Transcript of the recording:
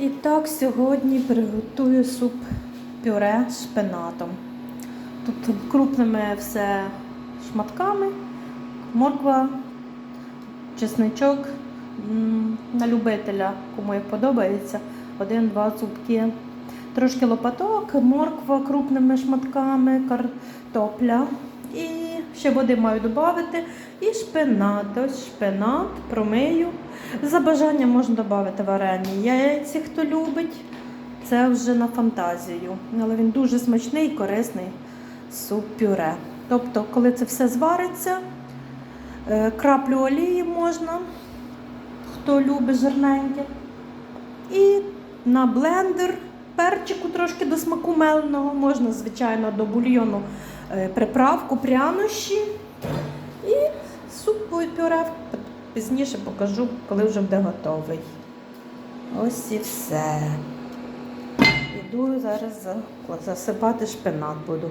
І так сьогодні приготую суп пюре з шпинатом. Тут крупними все шматками, морква, чесничок на любителя, кому як подобається, один-два зубки. Трошки лопаток, морква крупними шматками, картопля. Ще води маю додати. І шпинат. Ось шпинат, промию. За бажанням можна додати варені яйці, хто любить. Це вже на фантазію. Але він дуже смачний і корисний суп-пюре. Тобто, коли це все звариться, е, краплю олії можна, хто любить жирненьке. І на блендер перчику трошки до смаку меленого, можна, звичайно, до бульйону е, приправку, прянощі. І суп пюре пізніше покажу, коли вже буде готовий. Ось і все. Іду зараз засипати шпинат буду.